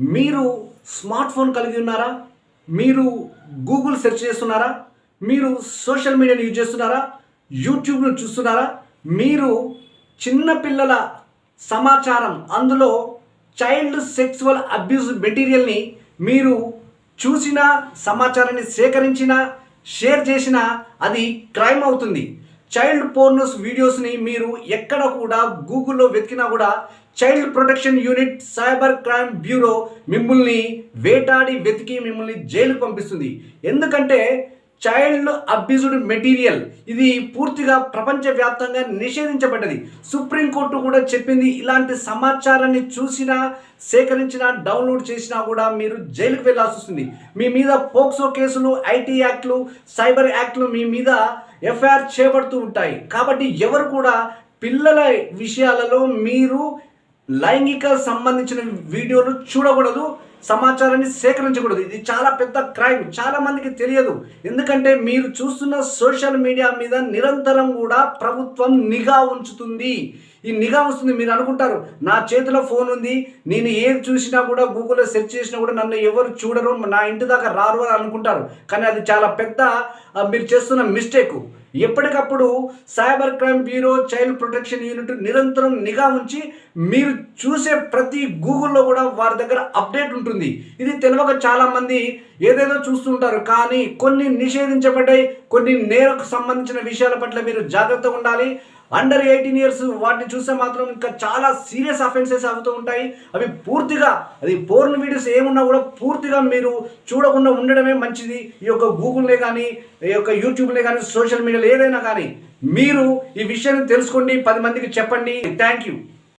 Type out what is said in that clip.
మీరు smart phone కలిగి ఉన్నారా? మీరు గూగుల్ సెర్చ్ చేస్తున్నారా? మీరు సోషల్ మీడియాని యూజ్ చేస్తున్నారా? యూట్యూబ్ను చూస్తున్నారా? మీరు చిన్నపిల్లల సమాచారం అందులో చైల్డ్ సెక్సువల్ అబ్యూస్ మెటీరియల్ని మీరు చూసిన సమాచారాన్ని సేకరించిన షేర్ చేసిన అది క్రైమ్ అవుతుంది. చైల్డ్ పోర్నోస్ వీడియోస్ని మీరు ఎక్కడ కూడా గూగుల్లో వెతికినా కూడా child protection unit cyber crime bureau మిమ్మల్ని వేటాడి వెతికి మిమ్మల్ని జైలుకు పంపిస్తుంది. ఎందుకంటే చైల్డ్ అబ్యూజ్డ్ మెటీరియల్. ఇది పూర్తిగా ప్రపంచవ్యాప్తంగా నిషేధించబడ్డది. సుప్రీంకోర్టు కూడా చెప్పింది ఇలాంటి సమాచారాన్ని చూసినా సేకరించినా డౌన్లోడ్ చేసినా కూడా మీరు జైలుకు వెళ్ళాల్సి వస్తుంది. మీ మీద పోక్సో కేసులు ఐటీ యాక్ట్లు సైబర్ యాక్ట్లు మీ మీద ఎఫ్ఐఆర్ చేయబడుతూ ఉంటాయి. కాబట్టి ఎవరు కూడా పిల్లల విషయాలలో మీరు లైంగిక సంబంధించిన వీడియోలు చూడకూడదు. సమాచారాన్ని సేకరించకూడదు. ఇది చాలా పెద్ద క్రైమ్. చాలా మందికి తెలియదు. ఎందుకంటే మీరు చూస్తున్న సోషల్ మీడియా మీద నిరంతరం కూడా ప్రభుత్వం నిఘా ఉంచుతుంది. ఈ నిఘా వస్తుంది మీరు అనుకుంటారు. నా చేతిలో ఫోన్ ఉంది నేను ఏది చూసినా కూడా గూగుల్లో సెర్చ్ చేసినా కూడా నన్ను ఎవరు చూడరు నా ఇంటి దాకా రారు అని అనుకుంటారు. కానీ అది చాలా పెద్ద మీరు చేస్తున్న మిస్టేక్. ఎప్పటికప్పుడు cyber crime bureau child protection unit నిరంతరం నిఘా ఉంచి మీరు చూసే ప్రతి గూగుల్లో కూడా వారి దగ్గర అప్డేట్ ఉంటుంది. ఇది తెలియక చాలామంది ఏదేదో చూస్తుంటారు కానీ కొన్ని నిషేధించబడ్డాయి కొన్ని నేరకు సంబంధించిన విషయాల పట్ల మీరు జాగ్రత్తగా ఉండాలి. అండర్ ఎయిటీన్ ఇయర్స్ వాటిని చూస్తే మాత్రం ఇంకా చాలా సీరియస్ అఫెన్సెస్ అవుతూ ఉంటాయి. అవి పూర్తిగా అది పోర్న్ వీడియోస్ ఏమున్నా కూడా పూర్తిగా మీరు చూడకుండా ఉండడమే మంచిది. ఈ యొక్క గూగుల్లే కానీ ఈ యొక్క యూట్యూబ్లే కానీ సోషల్ మీడియాలో ఏదైనా కానీ మీరు ఈ విషయాన్ని తెలుసుకోండి. పది మందికి చెప్పండి. Thank you